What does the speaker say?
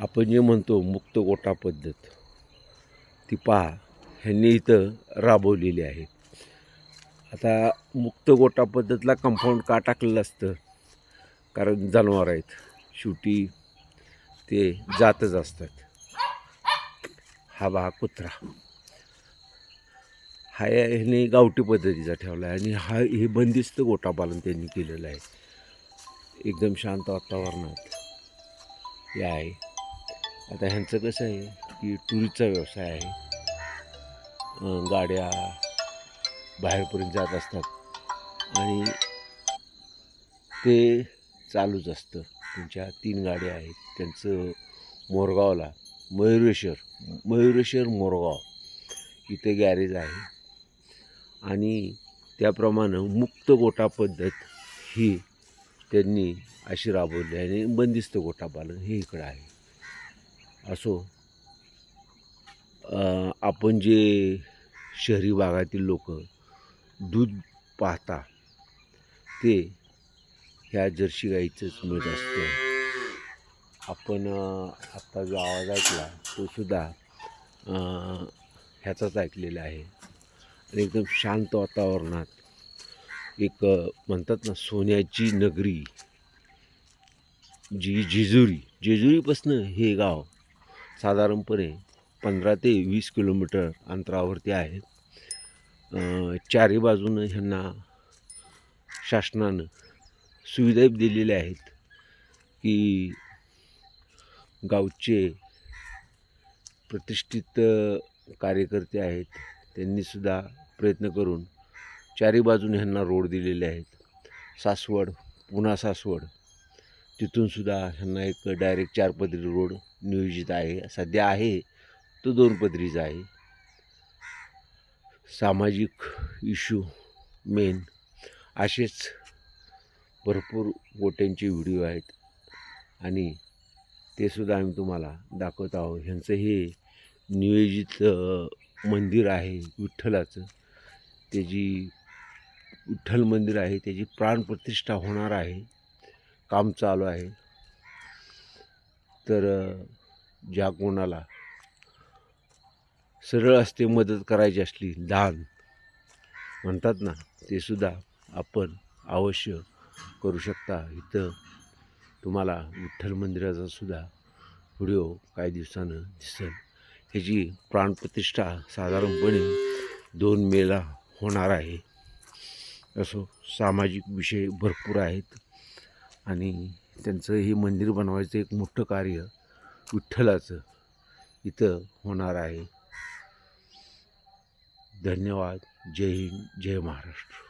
आपण जे म्हणतो मुक्त गोटा पद्धत ती पहा ह्यांनी इथं राबवलेली आहे. आता मुक्त गोटा पद्धतला कंपाऊंड का टाकलेलं असतं? कारण जनावर आहेत. शेवटी ते जातच असतात. हा बा कुत्रा. हा या- ह्याने गावठी पद्धतीचा ठेवला आहे आणि हा हे बंदिस्त गोटापालन त्यांनी केलेलं आहे. एकदम शांत वातावरणात. हे आहे. आता ह्यांचं कसं आहे की टुरिस्टचा व्यवसाय आहे. गाड्या बाहेरपर्यंत जात असतात. आणि ते चालूच असतं. त्यांच्या तीन गाड्या आहेत. त्यांचं मोरगावला मयुरेश्वर मयुरेश्वर मोरगाव इथे गॅरेज आहे. आणि त्याप्रमाणे मुक्त गोटा पद्धत ही त्यांनी अशी राबवली आहे. आणि बंदिस्त गोटा पालन हे इकडं आहे. असो आपण जे शहरी भागातील लोक दूध पाहता ते ह्या जर्सी गाईचंच मिळत असतं. आपण आत्ता जो आवाज ऐकला तो सुद्धा ह्याचाच ऐकलेला आहे. आणि एकदम शांत वातावरणात एक म्हणतात ना सोन्याची नगरी जी जेजुरी जेजुरीपासनं हे गाव साधारणपणे पंधरा ते वीस किलोमीटर अंतरावरती आहे. चारी बाजूनं ह्यांना शासनानं सुविधा दिलेल्या आहेत की गावचे प्रतिष्ठित कार्यकर्ते आहेत त्यांनीसुद्धा प्रयत्न करून चारी बाजूने ह्यांना रोड दिलेले आहेत. सासवड पुन्हा सासवड तिथूनसुद्धा ह्यांना एक डायरेक्ट चार पदरी रोड नियोजित आहे. सध्या आहे तो दोन पदरीचा आहे. सामाजिक इश्यू मेन असेच भरपूर गोट्यांचे व्हिडिओ आहेत. आणि ते सुद्धा आम्ही तुम्हाला दाखवत आहोत. ह्यांचं हे नियोजित मंदिर आहे विठ्ठलाचं. त्याची विठ्ठल मंदिर आहे. त्याची प्राणप्रतिष्ठा होणार आहे. काम चालू आहे. तर ज्या कोणाला सरळ असते मदत करायची असली दान म्हणतात ना ते सुद्धा आपण अवश्य करू शकता. इथं तुम्हाला विठ्ठल मंदिराचा सुद्धा व्हिडिओ काही दिवसानं दिसेल. ह्याची प्राणप्रतिष्ठा साधारणपणे दोन मेला होणार आहे. असो सामाजिक विषय भरपूर आहेत. आणि त्यांचं हे मंदिर बनवायचं एक मोठं कार्य विठ्ठलाचं इथं होणार आहे. धन्यवाद. जय हिंद. जय महाराष्ट्र.